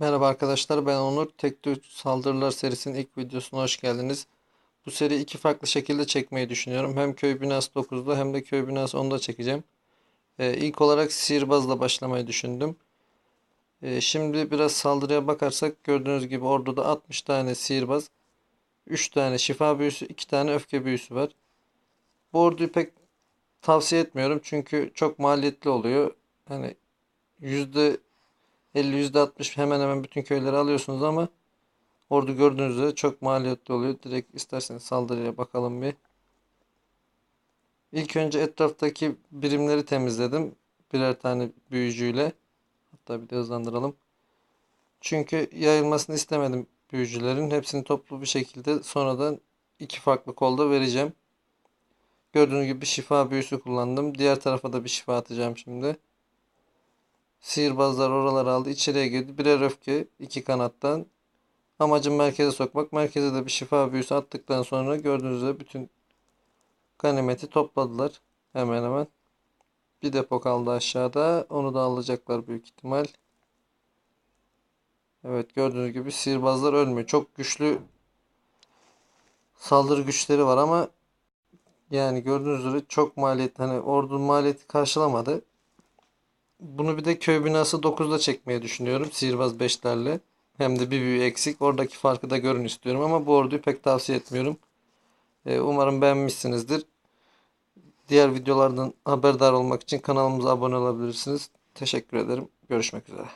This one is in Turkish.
Merhaba arkadaşlar ben Onur. Tek Tük Saldırılar serisinin ilk videosuna hoş geldiniz. Bu seri iki farklı şekilde çekmeyi düşünüyorum. Hem Köy Binası 9'da hem de Köy Binası 10'da çekeceğim. Ee, ilk olarak sihirbazla başlamayı düşündüm. Ee, şimdi biraz saldırıya bakarsak gördüğünüz gibi orduda 60 tane sihirbaz, 3 tane şifa büyüsü, 2 tane öfke büyüsü var. Bu orduyu pek tavsiye etmiyorum çünkü çok maliyetli oluyor. Hani yüzde 50 %60 hemen hemen bütün köyleri alıyorsunuz ama ordu gördüğünüz üzere çok maliyetli oluyor. Direkt isterseniz saldırıya bakalım bir. İlk önce etraftaki birimleri temizledim. Birer tane büyücüyle. Hatta bir de hızlandıralım. Çünkü yayılmasını istemedim büyücülerin. Hepsini toplu bir şekilde sonradan iki farklı kolda vereceğim. Gördüğünüz gibi bir şifa büyüsü kullandım. Diğer tarafa da bir şifa atacağım şimdi. Sihirbazlar oraları aldı. içeriye girdi. Birer öfke iki kanattan. Amacım merkeze sokmak. Merkeze de bir şifa büyüsü attıktan sonra gördüğünüz üzere bütün ganimeti topladılar. Hemen hemen. Bir depo kaldı aşağıda. Onu da alacaklar büyük ihtimal. Evet gördüğünüz gibi sihirbazlar ölmüyor. Çok güçlü saldırı güçleri var ama yani gördüğünüz üzere çok maliyet hani ordunun maliyeti karşılamadı. Bunu bir de köy binası 9'da çekmeyi düşünüyorum. Sihirbaz 5'lerle. Hem de bir büyü eksik. Oradaki farkı da görün istiyorum ama bu orduyu pek tavsiye etmiyorum. Ee, umarım beğenmişsinizdir. Diğer videolardan haberdar olmak için kanalımıza abone olabilirsiniz. Teşekkür ederim. Görüşmek üzere.